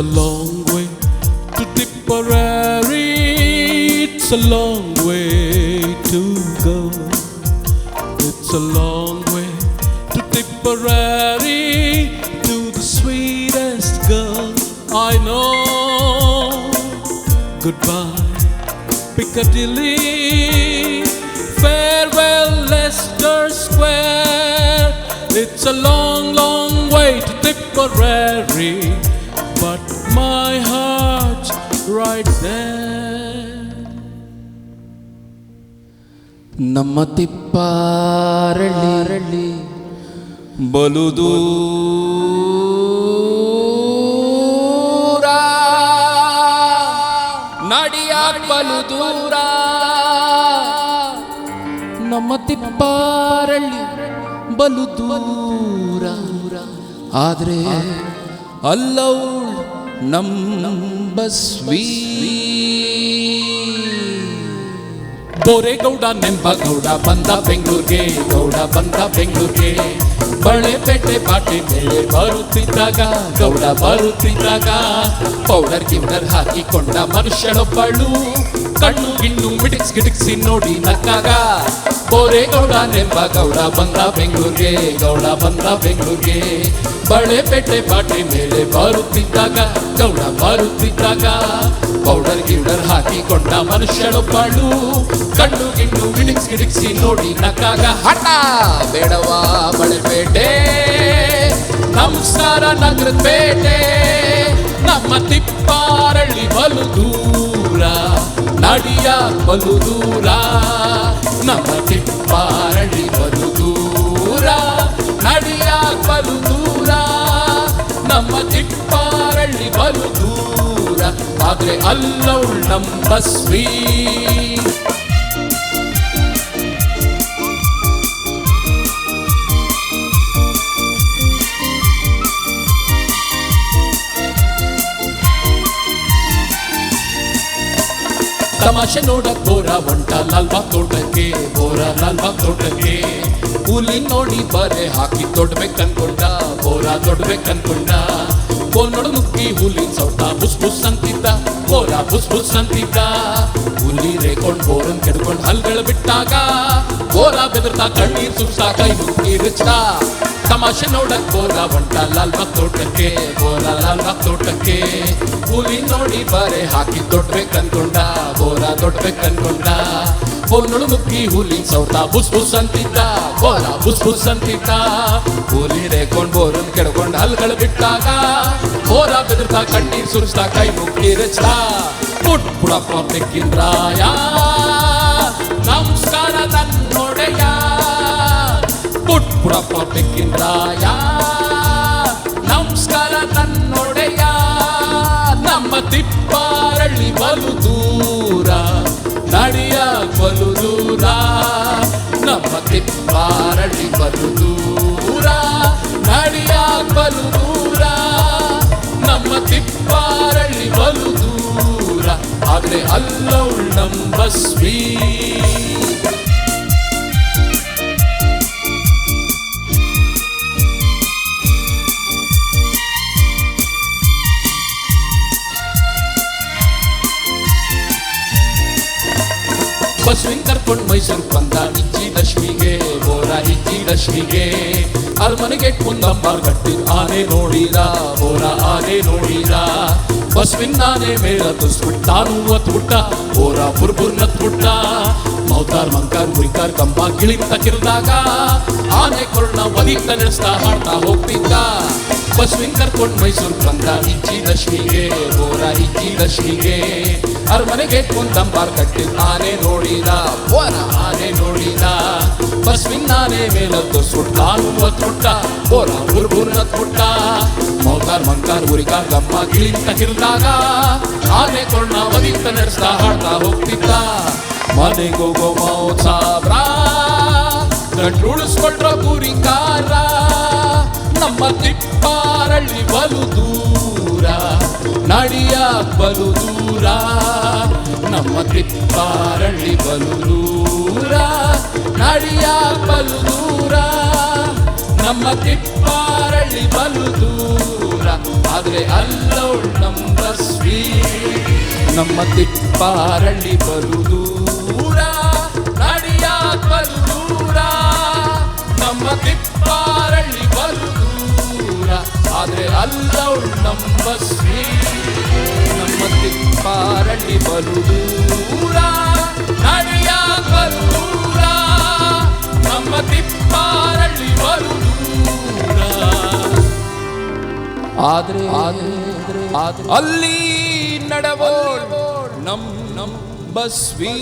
a long way to Tipperary. It's a long way to go. It's a long way to Tipperary to the sweetest girl I know. Goodbye, Piccadilly. Farewell, Leicester Square. It's a long, long way to Tipperary, but my heart right there. ನಮ್ಮ ಬಲುದೂರ ನಡಿಯಾಗ ಬಲು ನಮ್ಮ ತಿಪ್ಪಾರಳ್ಳಿ ಬಲು ದೂರ ಆದ್ರೆ ಅಲ್ಲವಳು ನಂಬಸ್ವೀ. ಬೋರೇಗೌಡ ನೆಂಬ ಗೌಡ ಬಂದ ಬೆಂಗಳೂರಿಗೆ ಗೌಡ ಬಂದ ಬೆಂಗಳೂರಿಗೆ. ಬಳೆಪೇಟೆ ಬಾಟಿ ಮೇಲೆ ಬರುತ್ತಿದ್ದಾಗ, ಗೌಡ ಬರುತ್ತಿದ್ದಾಗ ಪೌಡರ್ ಗಿೌಡರ್ ಹಾಕಿಕೊಂಡ ಮನುಷ್ಯನೊಬ್ಬಳು. ಕಣ್ಣು ಗಿಣ್ಣು ಮಿಟಿಕ್ಸ್ ಗಿಟಿಕ್ಸಿ ನೋಡಿ ನಕ್ಕಾಗ ಬೋರೇಗೌಡ ನೆಂಬ ಗೌಡ ಬಂದ ಬೆಂಗಳೂರಿಗೆ, ಗೌಡ ಬಂದ ಬೆಂಗಳೂರಿಗೆ. ಬಳೆಪೇಟೆ ಬಾಟಿ ಮೇಲೆ ಬರುತ್ತಿದ್ದಾಗ, ಗೌಡ ಬರುತ್ತಿದ್ದಾಗ ಪೌಡರ್ ಗಿಡರ್ ಹಾಕಿಕೊಂಡ ಮನುಷ್ಯನೊಬ್ಬಳು. ಕಣ್ಣು ಗಿಣ್ಣು ಗಿಡಿಕ್ಸ್ ಗಿಡಿಕ್ಸಿ ನೋಡಿ ನಕ್ಕಾಗ, ಹಠ, ಬೇಡವಾ ಬಳೆಪೇಟೆ ನಮಸ್ಕಾರ ನಗರದ ಪೇಟೆ ನಮ್ಮ ತಿಪ್ಪಾರಳ್ಳಿ ಬಲು ದೂರ ನಡಿಯ ಬಲು ದೂರ ನಮ್ಮ ತಿಪ್ಪಾರಳ್ಳಿ ಬಲು ದೂರ ನಡಿಯ ಬಲು ದೂರ ನಮ್ಮ ತಿಪ್ಪಾರಳ್ಳಿ ಬಲು ದೂರ ಆದ್ರೆ ಅಲ್ಲವಳು ನಂಬಸ್ವಿ ತಮಾಷೆ ನೋಡಕ್ ಬೋರ ಒಂಟ ಲಾಲ್ಬಾಗ್ ತೋಟಕ್ಕೆ ಬೋರ ಲಾಲ್ಬಾಗ್ ತೋಟಕ್ಕೆ ಹುಲಿ ನೋಡಿ ಬರೆ ಹಾಕಿ ತೊಡ್ಬೇಕನ್ಕೊಂಡ ಬೋರ ತೊಡ್ಬೇಕನ್ಕೊಂಡ ಬೋಲ್ ನೋಡ ನುಗ್ಗಿ ಹುಲಿ ಸೌಟ ಬುಸ್ ಬುಸ್ ಅಂತಿದ್ದ ಬೋರ ಬುಸ್ ಬುಸ್ ಅಂತಿದ್ದ. ಹುಲಿ ರೇಕೊಂಡ್ ಬೋರನ್ ಕೆಡ್ಕೊಂಡ್ ಹಲ್ಗಳು ಬಿಟ್ಟಾಗ ಬೋರ ಬೆದರ್ತಾ ಕಣ್ಣೀರ್ ಸುಸ್ತಾ ಕೈ ಮುಕ್ಕಿ ರಿಚ್ತಾ. ತಮಾಷೆ ನೋಡಕ್ ಬೋರ ಒಂಟ ಲಾಲ್ಬಾಗ್ ತೋಟಕ್ಕೆ ಬೋರ ಲಾಲ್ಬಾಗ್ ತೋಟಕ್ಕೆ ಹುಲಿ ನೋಡಿ ಬರೆ ಹಾಕಿ ದೊಡ್ಬೇಕನ್ಕೊಂಡ ಬೋರ ದೊಡ್ಬೇಕನ್ಕೊಂಡ ಬೋರ್ನೊಳು ಮುಕ್ಕಿ ಹುಲಿ ಸೌತ ಬುಸ್ ಬುಸ್ ಅಂತಿದ್ದ ಬೋರ ಬುಸ್ ಬುಸ್ ಅಂತಿದ್ದ ಹುಲಿ ರೇಕೊಂಡ್ ಬೋರನ್ ಕೆಡ್ಕೊಂಡ್ ಹಲ್ಗಳು ಬಿಟ್ಟಾಗ ಬೋರ ಬೆದರ್ತಾ ಕಣ್ಣೀರ್ ಸುರಿಸ್ತಾ ಕೈ ಮುಕ್ಕಿ ರಚ್ತಾ ಪುಟ್ ಪುಡಪ್ಪ ಬೆಕ್ಕಿಂದ್ರಾಯ ನಮಸ್ಕಾರ ತಿಪ್ಪಾರಳ್ಳಿ ಬಲು ದೂರ, ಆದ್ರೆ ಅಲ್ಲವಳು ನಂಬಸ್ವಿ. ಬಸ್ವಿನ್ ಕರ್ಕೊಂಡು ಮೈಸೂರು ಬಂದ ಇಚ್ಚಿ ಲಕ್ಷ್ಮಿಗೆ, ಬೋರ ಇಚ್ಚಿ ಲಕ್ಷ್ಮಿಗೆ. ಅರಮನೆಗೆ ಕುಂದಮ್ಮಾರ್ ಕಟ್ಟಿ ಆನೆ ನೋಡಿದ ಓರ ಆನೆ ನೋಡಿದ. ಬಸ್ವಿನ್ ಆನೆ ಮೇಲ ತುಸ್ಬಿಟ್ಟ ತಾನು ಒತ್ಬಿಟ್ಟ ಬೋರ ಬುರ್ಬುರ್ ನತ್ಬಿಟ್ಟ ಮೌತಾರ್, ಮಂಕಾರ್, ಮುರಿಕಾರ್, ಕಂಬ, ಗಿಳಿಂತ ಕಿರಿದಾಗ ಆನೆ ಕೊರ್ಣ ಒದಿತ ನಡೆಸ್ತಾ ಹಾಡ್ತಾ ಹೋಗ್ತಿದ್ದ. ಬಸ್ವಿನ್ ಕರ್ಕೊಂಡ್ ಮೈಸೂರ್ ಬಂದ ಇಜ್ಜಿ ಲಕ್ಷ್ಮಿಗೆ ಬೋರ ಲಕ್ಷ್ಮಿಗೆ ಅರಮನೆಗೆ ಕುಂತಂಬಾರ್ ಕಟ್ಟಿ ತಾನೇ ನೋಡಿದ ಬೋರ ಆನೆ ನೋಡಿದ. ಬಸ್ವಿನ್ ಮೇಲತ್ತು ಮೇಲದ್ದು ಸುಟ್ಟಾನು ಒತ್ಬಿಟ್ಟ ಬೋರ ಬುರ್ಬುರ್ ತುಟ್ಟ. ಮೌತಾರ್ ಮಂಕಾರ್ ಉರಿಕಾರ್ ಗಮ್ಮ ಗಿಳಿಂತ ಹಿರಿದಾಗ, ಆನೆ ಕೊಣ್ಣ ಒದಿತ್ತ ನಡೆಸ್ತಾ ಹಾಡ್ತಾ ಹೋಗ್ತಿದ್ದ. ಮನೆಗೋಗೋ ಮೌಸಾಬ್ರ ಸಾಬ್ರ ಗಂಟುಳಿಸ್ಕೊಂಡ್ರ ಗುರಿಕಾರ ನಮ್ಮ ತಿಪ್ಪಾರಳ್ಳಿ ಬಲು ದೂರ. ನಡಿಯ ಬಲು ದೂರ, ನಮ್ಮ ತಿಪ್ಪಾರಳ್ಳಿ ಬಲು ದೂರ ನಡಿಯ ಬಲು ದೂರ, ನಮ್ಮ ತಿಪ್ಪಾರಳ್ಳಿ ಬಲು ದೂರ. ಆದರೆ ಅಲ್ಲೋ ನಮ್ಮ ಸ್ವೀ ನಮ್ಮ ತಿಪ್ಪಾರಳ್ಳಿ ಬಲು ದೂರ ನಡಿಯ ಬಲು ದೂರ, ನಮ್ಮ ತಿಪ್ಪಾರಳ್ಳಿ ಬಲು ದೂರ. ಆದರೆ ಅಲ್ಲೋ ನಮ್ಮ ತಿಪ್ಪಾರಳ್ಳಿ ಬಲು ದೂರ ನಡಿಯಾಕ್ ಬಲು ದೂರ ನಮ್ಮ ತಿಪ್ಪಾರಳ್ಳಿ ಬಲು ದೂರ ಆದ್ರೆ ಆದ್ರೆ ಆದ್ರೆ ಅಲ್ಲಿ ನಡವೋಳ್ ನಮ್ ನಮ್ ಬಸ್ವಿ